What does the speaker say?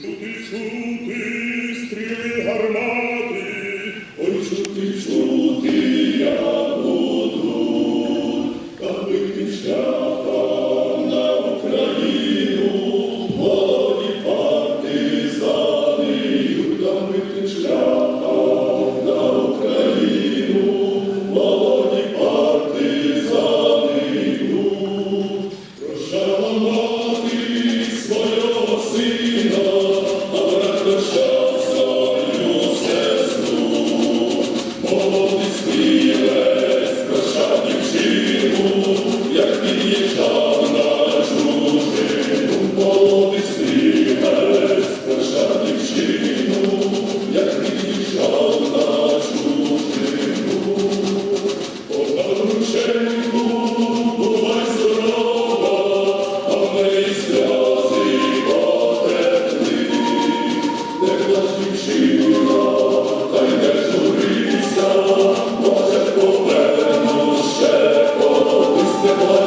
Should be true. Траву, а